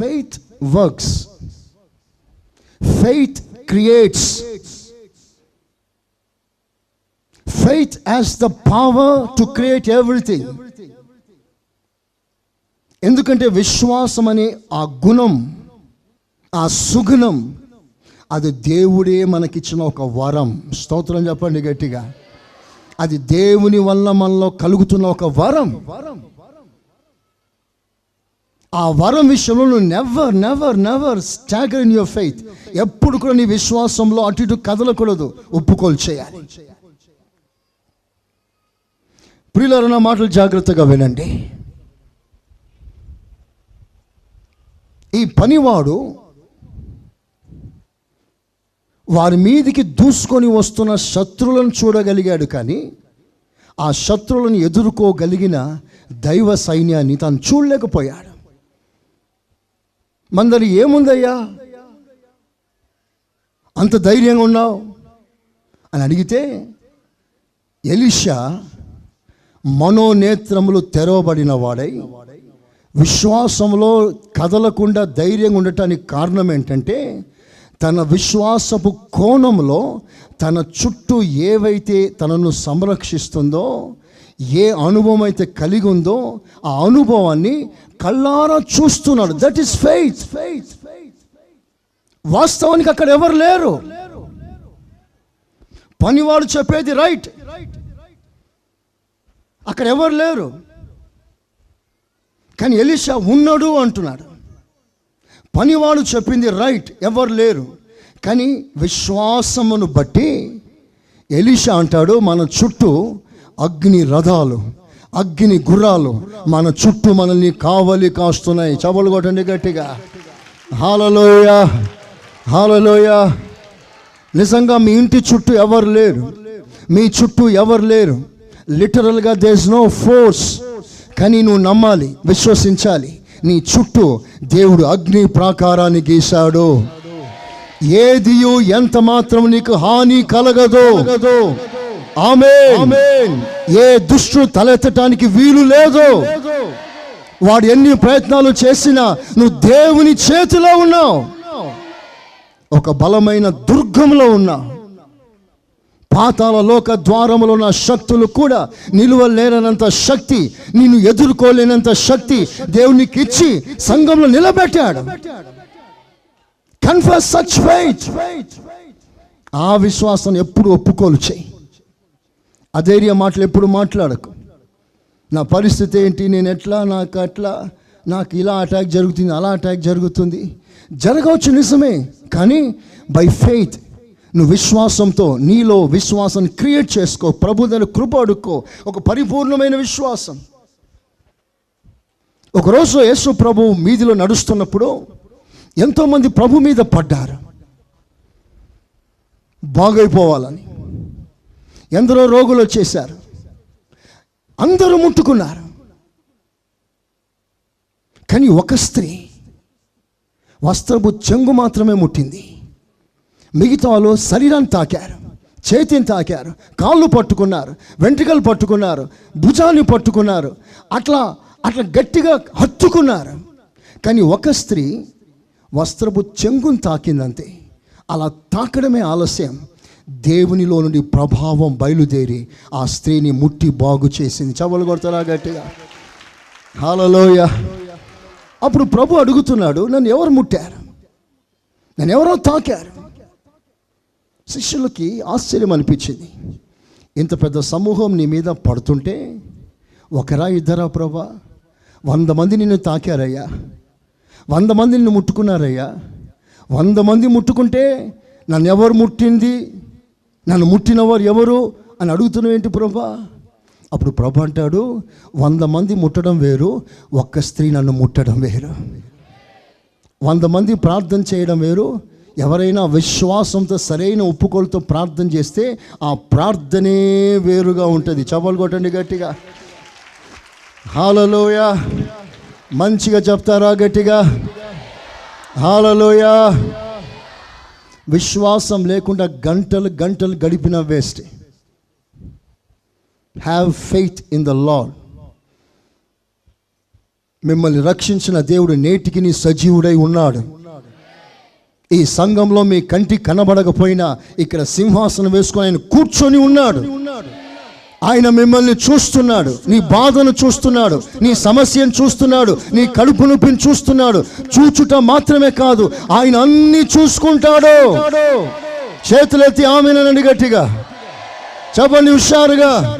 Faith works faith creates faith as the power to create everything ఎందుకంటే విశ్వాసం అనే ఆ గుణం ఆ సుగుణం అది దేవుడే మనకిచ్చిన ఒక వరం. స్తోత్రం చెప్పండి గట్టిగా. అది దేవుని వల్ల మనలో కలుగుతున్న ఒక వరం. ఆ వరం విషయంలో నువ్వు never never never stagger in your faith ఎప్పుడు కూడా నీ విశ్వాసంలో అటు ఇటు కదలకూడదు. ఒప్పుకోలు చేయాలి. ప్రియులారా నా మాటలు జాగ్రత్తగా వినండి. ఈ పనివాడు వారి మీదికి దూసుకొని వస్తున్న శత్రువులను చూడగలిగాడు కానీ ఆ శత్రువులను ఎదుర్కోగలిగిన దైవ సైన్యాన్ని తాను చూడలేకపోయాడు. మందరి ఏముందయ్యా? అంత ధైర్యంగా ఉన్నావు? అని అడిగితే ఎలిషా మనోనేత్రములు తెరవబడిన వాడై విశ్వాసంలో కదలకుండా ధైర్యంగా ఉండటానికి కారణం ఏంటంటే తన విశ్వాసపు కోణంలో తన చుట్టూ ఏవైతే తనను సంరక్షిస్తుందో ఏ అనుభవం అయితే కలిగి ఉందో ఆ అనుభవాన్ని కళ్ళారా చూస్తున్నాడు. దట్ ఈస్ ఫెయిత్ ఫెయిత్ వాస్తవానికి అక్కడ ఎవరు లేరు? పనివాడు చెప్పేది రైట్ అక్కడ ఎవరు లేరు? కానీ ఎలిషా ఉన్నాడు అంటున్నాడు. పనివాడు చెప్పింది రైట్ ఎవరు లేరు? కానీ విశ్వాసమును బట్టి ఎలిషా అంటాడు మన చుట్టూ అగ్ని రథాలు అగ్ని గుర్రాలు మన చుట్టూ మనల్ని కావలి కాస్తున్నాయి. చవలు కొట్టండి గట్టిగా. హాలలోయ హాలలోయ నిజంగా మీ ఇంటి చుట్టూ ఎవరు లేరు? మీ చుట్టూ ఎవరు లేరు? లిటరల్గా దేస్ నో ఫోర్స్ కానీ నువ్వు నమ్మాలి విశ్వసించాలి. నీ చుట్టూ దేవుడు అగ్ని ప్రాకారాన్ని గీశాడు. ఏదియు ఎంత మాత్రం నీకు హాని కలగదు. ఆమె ఏ దుష్టు తలెత్తటానికి వీలు లేదు. వాడు ఎన్ని ప్రయత్నాలు చేసినా నువ్వు దేవుని చేతిలో ఉన్నావు. ఒక బలమైన దుర్గంలో ఉన్నావు పాతాల లోక ద్వారములో ఉన్న శక్తులు కూడా నిలువలేనంత శక్తి నిన్ను ఎదుర్కోలేనంత శక్తి దేవునికి ఇచ్చి సంఘంలో నిలబెట్టాడు. కన్ఫర్స్ సచ్ ఫైట్ ఆ విశ్వాసం ఎప్పుడు ఒప్పుకోలు చేయి. అధైర్య మాటలు ఎప్పుడు మాట్లాడకు. నా పరిస్థితి ఏంటి? నేను ఎట్లా? నాకు అట్లా? నాకు ఇలా అటాక్ జరుగుతుంది అలా అటాక్ జరుగుతుంది. జరగవచ్చు నిజమే కానీ బై ఫెయిత్ నువ్వు విశ్వాసంతో నీలో విశ్వాసం క్రియేట్ చేసుకో. ప్రభుదని కృప అడుక్కో. ఒక పరిపూర్ణమైన విశ్వాసం. ఒకరోజు యేసు ప్రభు మీదిలో నడుస్తున్నప్పుడు ఎంతోమంది ప్రభు మీద పడ్డారు. బాగైపోవాలని. ఎందరో రోగులు వచ్చేసారు అందరూ ముట్టుకున్నారు. కానీ ఒక స్త్రీ వస్త్రపు చెంగు మాత్రమే ముట్టింది. మిగతా వాళ్ళు శరీరాన్ని తాకారు చేతిని తాకారు కాళ్ళు పట్టుకున్నారు వెంట్రుకలు పట్టుకున్నారు భుజాన్ని పట్టుకున్నారు అట్లా అట్లా గట్టిగా హత్తుకున్నారు. కానీ ఒక స్త్రీ వస్త్రపు చెంగుని తాకిందంతే. అలా తాకడమే ఆలస్యం. దేవునిలో నుండి ప్రభావం బయలుదేరి ఆ స్త్రీని ముట్టి బాగు చేసింది. చవలు కొడతారా గట్టిగా? హాలలోయ అప్పుడు ప్రభు అడుగుతున్నాడు నన్ను ఎవరు ముట్టారు? నన్ను ఎవరో తాకారు? శిష్యులకి ఆశ్చర్యం అనిపించింది. ఇంత పెద్ద సమూహం నీ మీద పడుతుంటే ఒకరా ఇద్దరా ప్రభా? వంద మంది నిన్ను తాకారయ్యా. వంద మంది నిన్ను ముట్టుకున్నారయ్యా. వంద మంది ముట్టుకుంటే నన్ను ఎవరు ముట్టింది? నన్ను ముట్టినవారు ఎవరు అని అడుగుతున్నావు ఏంటి ప్రభా? అప్పుడు ప్రభు అంటాడు వంద మంది ముట్టడం వేరు ఒక్క స్త్రీ నన్ను ముట్టడం వేరు. వంద మంది ప్రార్థన చేయడం వేరు. ఎవరైనా విశ్వాసంతో సరైన ఒప్పుకోలతో ప్రార్థన చేస్తే ఆ ప్రార్థనే వేరుగా ఉంటుంది. చవలు కొట్టండి గట్టిగా. హాలలోయ. మంచిగా చెప్తారా గట్టిగా? హాలలోయ. విశ్వాసం లేకుండా గంటలు గంటలు గడిపిన waste have faith in the Lord మిమ్మల్ని రక్షించిన దేవుడు నేటికి నీ సజీవుడై ఉన్నాడు. ఈ సంఘంలో మీ కంటి కనబడకపోయినా ఇక్కడ సింహాసనం వేసుకొని ఆయన కూర్చొని ఉన్నాడు. ఆయన మిమ్మల్ని చూస్తున్నాడు. నీ బాధను చూస్తున్నాడు. నీ సమస్యను చూస్తున్నాడు. నీ కడుపు నొప్పిని చూస్తున్నాడు. చూచుట మాత్రమే కాదు ఆయన అన్ని చూసుకుంటాడు. చేతులెత్తి ఆమెనండి గట్టిగా చెప్పండి హుషారుగా.